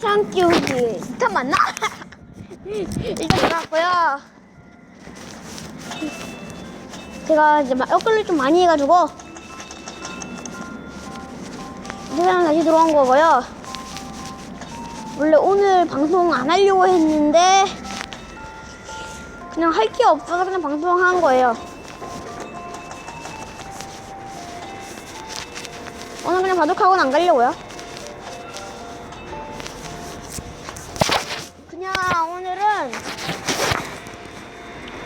창 끼우기 스탑 맞나? 일단 들어갔고요. 제가 이제 막 엇걸릴 좀 많이 해가지고 세상 다시 들어온 거고요. 원래 오늘 방송 안 하려고 했는데 그냥 할 게 없어서 그냥 방송한 거예요. 오늘 그냥 바둑학원 안 가려고요.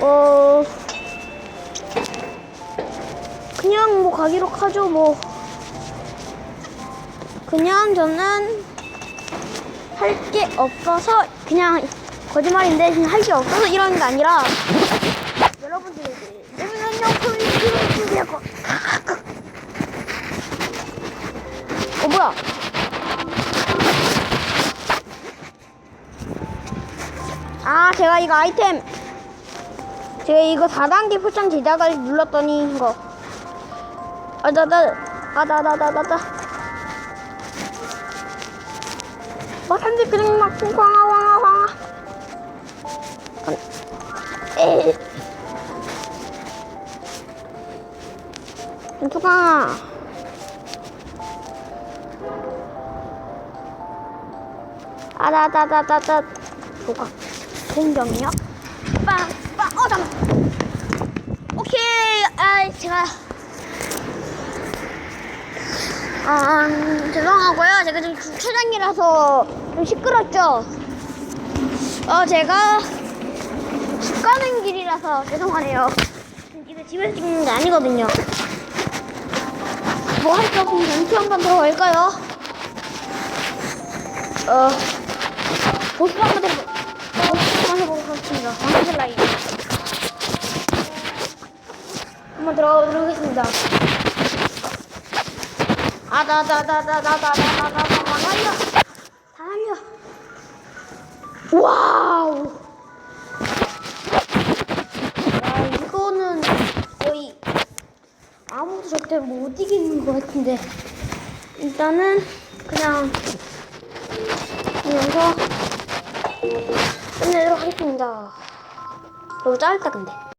어. 그냥 뭐 가기로 하죠 뭐. 그냥 저는 할 게 없어서 그냥 거짓말인데 그냥 할 게 없어서 이러는 게 아니라 여러분들에게 내면요 보여주세요 어 뭐야? 아 제가 이거 아이템 제가 이거 4단계 포장 제작을 눌렀더니 이거. 아나나 아나나나나나. 막 산지 그냥 막 황아 황아 황아 에이 투강아 아다다다다다 조각 공격력 빵 빵 어 잠깐 오케이 아 제가. 아 음, 죄송하고요. 제가 지금 주차장이라서 좀 시끄럽죠? 어 제가 집 가는 길이라서 죄송하네요. 이거 집에서 찍는 게 아니거든요. 뭐할게 없으면 전투 한번 들어갈까요? 어 보스 한번 보스 한번 들어가 보도록 하겠습니다 아다다다다다다다다다다 다 날려 와우 야 이거는 거의 아무도 절대 못 이기는 것 같은데 일단은 그냥 여기서 끝내도록 하겠습니다 너무 짧다 근데